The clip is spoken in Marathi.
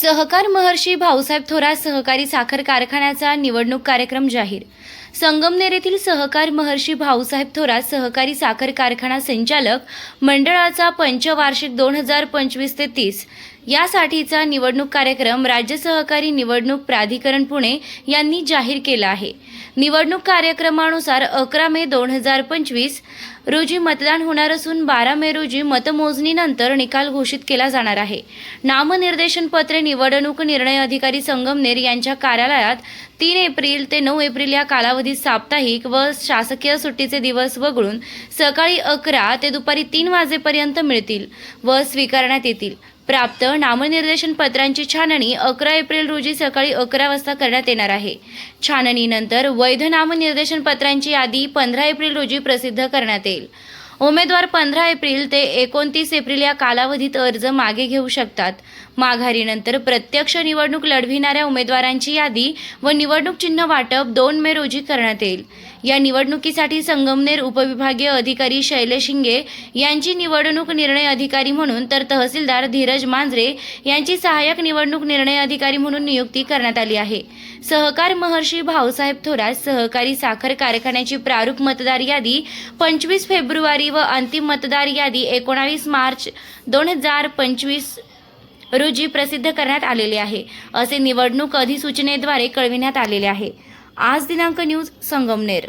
सहकार महर्षी भाऊसाहेब थोरात सहकारी साखर कारखान्याचा निवडणूक कार्यक्रम जाहीर. संगमनेर येथील सहकार महर्षी भाऊसाहेब थोरात सहकारी साखर कारखाना संचालक मंडळाचा पंचवार्षिक दोन हजार पंचवीस ते तीस. यासाठीचा निवडणूक कार्यक्रम राज्य सहकारी निवडणूक प्राधिकरण पुणे यांनी जाहीर केला आहे. निवडणूक कार्यक्रमानुसार अकरा मे दोन हजार पंचवीस रोजी मतदान होणार असून बारा मे रोजी मतमोजणीनंतर निकाल घोषित केला जाणार आहे. नामनिर्देशन पत्रे निवडणूक निर्णय अधिकारी संगमनेर यांच्या कार्यालयात तीन एप्रिल ते नऊ एप्रिल या कालावधीत साप्ताहिक व शासकीय सुट्टीचे दिवस वगळून सकाळी अकरा ते दुपारी तीन वाजेपर्यंत मिळतील व स्वीकारण्यात येतील. प्राप्त नामनिर्देशन पत्रांची छाननी अकरा एप्रिल रोजी सकाळी अकरा वाजता करण्यात येणार आहे. छाननीनंतर वैध नामनिर्देशन पत्रांची यादी पंधरा एप्रिल रोजी प्रसिद्ध करण्यात येईल. उमेदवार पंधरा एप्रिल ते एकोणतीस एप्रिल या कालावधीत अर्ज मागे घेऊ शकतात. माघारीनंतर प्रत्यक्ष निवडणूक लढविणाऱ्या उमेदवारांची यादी व निवडणूक चिन्ह वाटप दोन मे रोजी करण्यात येईल. या निवडणुकीसाठी संगमनेर उपविभागीय अधिकारी शैलेश शिंगे यांची निवडणूक निर्णय अधिकारी म्हणून तर तहसीलदार धीरज मांजरे यांची सहाय्यक निवडणूक निर्णय अधिकारी म्हणून नियुक्ती करण्यात आली आहे. सहकार महर्षी भाऊसाहेब थोरात सहकारी साखर कारखान्याची प्रारूप मतदार यादी पंचवीस फेब्रुवारी व अंतिम मतदार यादी एकोणावीस मार्च दोन हजार पंचवीस रोजी प्रसिद्ध करण्यात आलेले आहे. असे निवडणूक अधिसूचनेद्वारे कळविण्यात आलेले आहे. आज दिनांक न्यूज संगमनेर.